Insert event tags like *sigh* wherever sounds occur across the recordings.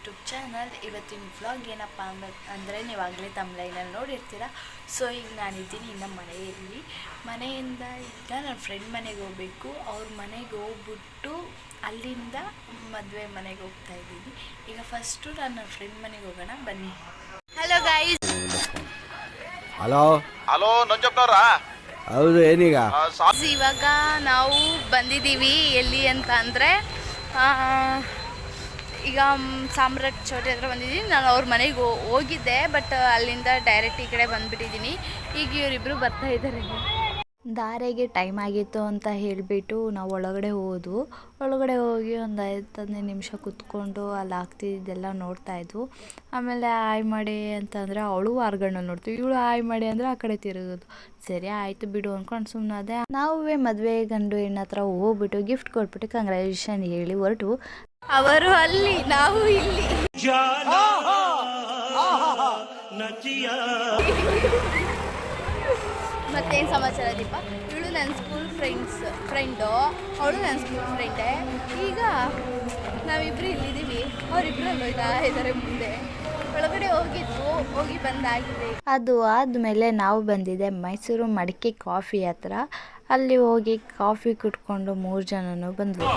YouTube channel ಇವತ್ತಿನ vlog ಏನಪ್ಪ ಅಂದ ಅಂದರೆ ನೀವಾಗಲೇ ತಮ್ಲೈನಲ್ಲಿ ನೋಡಿರ್ತೀರ. ಸೊ ಈಗ ನಾನಿದ್ದೀನಿ ಇನ್ನು ಮನೆಯಲ್ಲಿ. ಮನೆಯಿಂದ ಈಗ ನನ್ನ ಫ್ರೆಂಡ್ ಮನೆಗೆ ಹೋಗಬೇಕು. ಅವ್ರ ಮನೆಗೆ ಹೋಗ್ಬಿಟ್ಟು ಅಲ್ಲಿಂದ ಮದುವೆ ಮನೆಗೆ ಹೋಗ್ತಾ ಇದ್ದೀನಿ. ಈಗ ಫಸ್ಟು ನಾನು ನನ್ನ ಫ್ರೆಂಡ್ ಮನೆಗೆ ಹೋಗೋಣ ಬನ್ನಿ. ಹಲೋ ಗಾಯ್ಸ್ ಹಲೋ ಹಲೋ ನಂಜಪ್ಪನವ್ರಾ? ಹೌದು ಏನೀಗ? ಇವಾಗ ನಾವು ಬಂದಿದ್ದೀವಿ ಎಲ್ಲಿ ಅಂತ ಅಂದರೆ ಈಗ ಸಾಮ್ರಾಟ್ ಚೌಟ್ರಿ ಹತ್ರ ಬಂದಿದ್ದೀನಿ. ನಾನು ಅವ್ರ ಮನೆಗೆ ಹೋಗಿದ್ದೆ, ಬಟ್ ಅಲ್ಲಿಂದ ಡೈರೆಕ್ಟ್ ಈ ಕಡೆ ಬಂದ್ಬಿಟ್ಟಿದ್ದೀನಿ. ಈಗ ಇವರಿಬ್ಬರು ಬರ್ತಾ ಇದ್ದಾರೆ. ದಾರೆಗೆ ಟೈಮ್ ಆಗಿತ್ತು ಅಂತ ಹೇಳಿಬಿಟ್ಟು ನಾವು ಒಳಗಡೆ ಹೋದ್ವು. ಒಳಗಡೆ ಹೋಗಿ ಒಂದು ಐದು ಹದಿನೈದು ನಿಮಿಷ ಕುತ್ಕೊಂಡು ಅಲ್ಲಿ ಆಗ್ತಿದ್ದೆಲ್ಲ ನೋಡ್ತಾ ಇದ್ವು. ಆಮೇಲೆ ಆಯ್ ಮಾಡಿ ಅಂತಂದರೆ ಅವಳು ವಾರ್ಗಣ್ಣಲ್ಲಿ ನೋಡ್ತೀವಿ ಇವಳು ಆಯ್ ಮಾಡಿ ಅಂದರೆ ಆ ಕಡೆ ತಿರುಗೋದು ಸರಿ ಆಯಿತು ಬಿಡು ಅಂದ್ಕೊಂಡು ಸುಮ್ಮನಾದೆ ನಾವೇ ಮದುವೆ ಗಂಡು ಹೆಣ್ಣು ಹತ್ರ ಹೋಗ್ಬಿಟ್ಟು ಗಿಫ್ಟ್ ಕೊಟ್ಬಿಟ್ಟು ಕಂಗ್ರ್ಯಾಚುಲೇಷನ್ ಹೇಳಿ ಹೊರಟು. ಅವರು ಅಲ್ಲಿ ನಾವು ಇಲ್ಲಿ. ಮತ್ತೇನು ಸಮಾಚಾರ ದೀಪ? ಇವಳು ನನ್ನ ಸ್ಕೂಲ್ ಫ್ರೆಂಡ್ಸ್ ಫ್ರೆಂಡು ಅವಳು ನನ್ನ ಸ್ಕೂಲ್ ಫ್ರೆಂಡೇ ಈಗ ನಾವಿಬ್ರು ಇಲ್ಲಿದ್ದೀವಿ. ಅವರಿಬ್ರು ಅಲ್ಲಿ ಹೋಗ್ತಾ ಇದ್ದಾರೆ ಮುಂದೆ? ಒಳಗಡೆ ಹೋಗಿದ್ವು ಹೋಗಿ ಬಂದಾಗಿದೆ. ಅದು ಆದಮೇಲೆ ನಾವು ಬಂದಿದ್ದೆ ಮೈಸೂರು ಮಡಿಕೆ ಕಾಫಿ ಹತ್ರ. ಅಲ್ಲಿ ಹೋಗಿ ಕಾಫಿ ಕುಟ್ಕೊಂಡು ಮೂರು ಜನನು ಬಂದ್ವಿ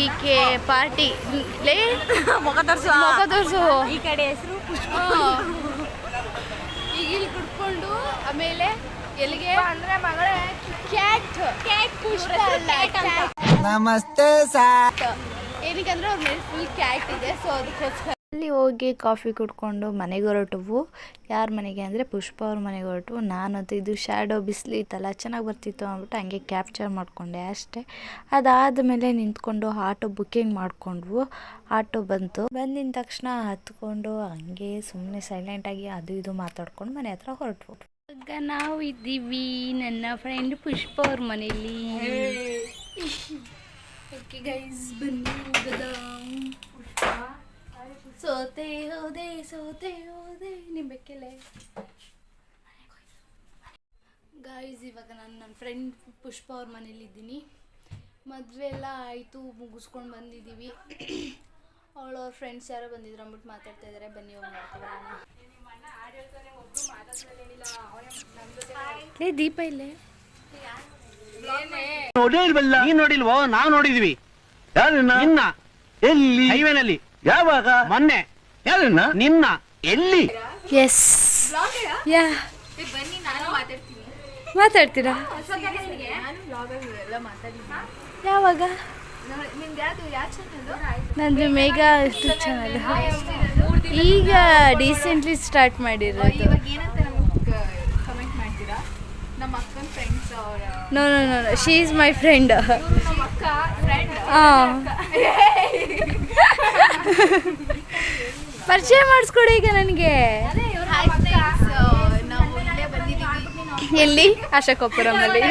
ಈಕೆ ಪಾರ್ಟಿ ಲೇ ಮುಖ ತೋರಿಸು. ಮುಖ ತೋರಿಸು. ಈ ಕಡೆ ಹೆಸರು ಈಗ ಇಲ್ಲಿ ಕುಟ್ಕೊಂಡು ಆಮೇಲೆ ಎಲ್ಲಿಗೆ? ಅಂದ್ರೆ ಮಗಳೇ ಕ್ಯಾಟ್ ಕ್ಯಾಟ್ ಪುಷ್ಪ ಅಲ್ಲ ನಮಸ್ತೆ ಸಾ ಏನಕ್ಕಂದ್ರೆ ಅವ್ರ ಮೇಲೆ ಫುಲ್ ಕ್ಯಾಟ್ ಇದೆ ಸೊ ಅದಕ್ಕೋಸ್ಕರ. ಅಲ್ಲಿ ಹೋಗಿ ಕಾಫಿ ಕುಡ್ಕೊಂಡು ಮನೆಗೆ ಹೊರಟವು. ಯಾರ ಮನೆಗೆ ಅಂದರೆ ಪುಷ್ಪ ಅವ್ರ ಮನೆಗೆ ಹೊರಟು ನಾನಂತೂ ಇದು ಶ್ಯಾಡೋ ಬಿಸಿಲು ಇತ್ತಲ್ಲ ಚೆನ್ನಾಗಿ ಬರ್ತಿತ್ತು ಅಂದ್ಬಿಟ್ಟು ಹಂಗೆ ಕ್ಯಾಪ್ಚರ್ ಮಾಡಿಕೊಂಡೆ ಅಷ್ಟೇ. ಅದಾದ ಮೇಲೆ ನಿಂತ್ಕೊಂಡು ಆಟೋ ಬುಕ್ಕಿಂಗ್ ಮಾಡಿಕೊಂಡ್ವು. ಆಟೋ ಬಂತು. ಬಂದಿನ ತಕ್ಷಣ ಹತ್ಕೊಂಡು ಹಂಗೆ ಸುಮ್ಮನೆ ಸೈಲೆಂಟಾಗಿ ಅದು ಇದು ಮಾತಾಡ್ಕೊಂಡು ಮನೆ ಹತ್ರ ಹೊರಟ್ವು. ಈಗ ನಾವು ಇದ್ದೀವಿ ನನ್ನ ಫ್ರೆಂಡ್ ಪುಷ್ಪ ಅವ್ರ ಮನೇಲಿ. ಓಕೆ ಗೈಸ್ ಬನ್ನಿ ಹೋಗದ? ಸೋತೆ ಹೋದೆ ಸೋತೆ ಹೋದೆ ನಿಂಬೆಕ್ಕೆಲೆ ಗಾಯ್ಸ್ ಇವಾಗ ನಾನು ನನ್ನ ಫ್ರೆಂಡ್ ಪುಷ್ಪ ಅವ್ರ ಮನೇಲಿ ಇದ್ದೀನಿ. ಮದುವೆ ಎಲ್ಲ ಆಯಿತು, ಮುಗಿಸ್ಕೊಂಡು ಬಂದಿದ್ದೀವಿ ಅವಳು ಅವ್ರ ಫ್ರೆಂಡ್ಸ್ ಯಾರೋ ಬಂದಿದ್ರು ಅಂದ್ಬಿಟ್ಟು ಮಾತಾಡ್ತಾ ಇದ್ದಾರೆ ಬನ್ನಿ ಹೋಗಿ ಲೇ ದೀಪ ಇಲ್ಲೇ. ನೋಡೇ ಇಲ್ವಲ್ಲ ನೀನ್ ನೋಡಿಲ್ವೋ? ನಾವ್ ನೋಡಿದ್ವಿ. ನಿನ್ನ. ಎಲ್ಲಿ? ಹೈವೇನಲ್ಲಿ. ಯಾವಾಗ? ಮೊನ್ನೆ. ಯಾರನ್ನ? ನಿನ್ನ. ಎಲ್ಲಿ? Yes yeah. ಮಾತಾಡ್ತೀರಾ? ಯಾವಾಗ? ನಂದು ಮೇಘಾ ಎಷ್ಟು ಚೆನ್ನಾಗಿ ಈಗ ರೀಸೆಂಟ್ಲಿ ಸ್ಟಾರ್ಟ್ ಮಾಡಿರೋದು. ಅವರ no no no she is my friend ಹಾಂ ಪರಿಚಯ ಮಾಡಿಸ್ಕೊಡಿ ಈಗ ನನಗೆ. ಬಂದಿದ್ದೀವಿ. ಎಲ್ಲಿ? ಆಶಾಕೊಪ್ಪುರಮಲ್ಲಿ *laughs*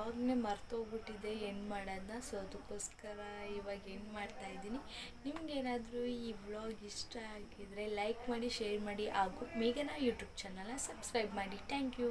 ವ್ಲಾಗ್ನೇ ಮರ್ತೋಗ್ಬಿಟ್ಟಿದೆ, ಏನು ಮಾಡೋದನ್ನ? ಸೊ ಅದಕ್ಕೋಸ್ಕರ ಇವಾಗ ಏನು ಮಾಡ್ತಾ ಇದ್ದೀನಿ? ನಿಮ್ಗೇನಾದರೂ ಈ ವ್ಲಾಗ್ ಇಷ್ಟ ಆಗಿದ್ರೆ ಲೈಕ್ ಮಾಡಿ ಶೇರ್ ಮಾಡಿ, ಹಾಗೂ ಮೇಘನಾ ಯೂಟ್ಯೂಬ್ ಚಾನಲ್ನ ಸಬ್ಸ್ಕ್ರೈಬ್ ಮಾಡಿ. Thank you